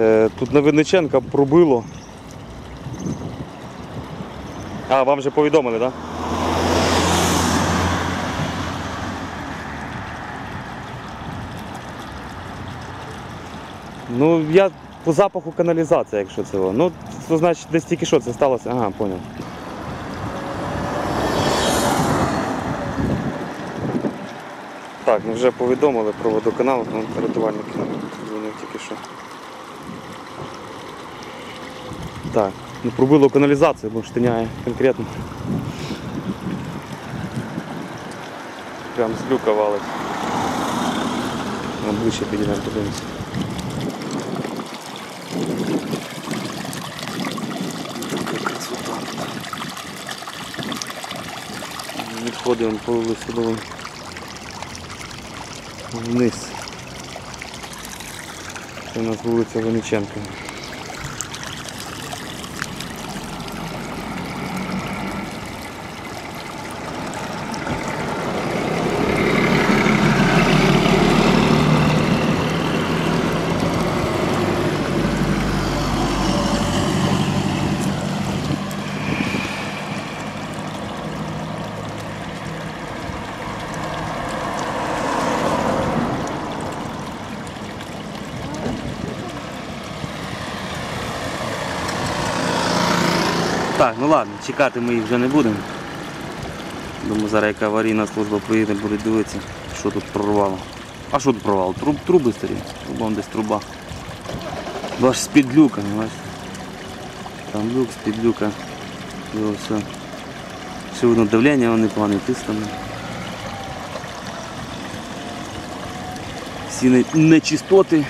Е, Тут на Винниченка пробило. А, вам вже повідомили, так? Да? Ну, я по запаху каналізація, якщо це. Ну, то значить десь тільки що це сталося. Ага, поняв. Так, ми вже повідомили про водоканал, ну, рятувальники дзвонив тільки що. Так, ну пробило каналізацію, бо штиняє конкретно. Прям з люка валить. Нам ближче підійдемо подивимося. Відходимо по висадовому вниз. Це у нас вулиця Винниченка. Так, ну ладно, чекати ми їх вже не будемо. Думаю, зараз яка аварійна служба приїде, буде дивитися, що тут прорвало. А що тут прорвало? Труб, труби старі, Трубом десь труба. Бо аж з-під люка, не бачите? Там люк, з-під люка. Його все. Все видно давлення, вони тиск там. Всі нечистоти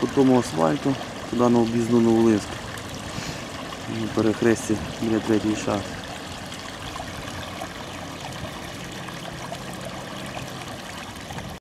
по тому асфальту, туди на об'їзну Новолинську. На перехресті біля третьої шахти.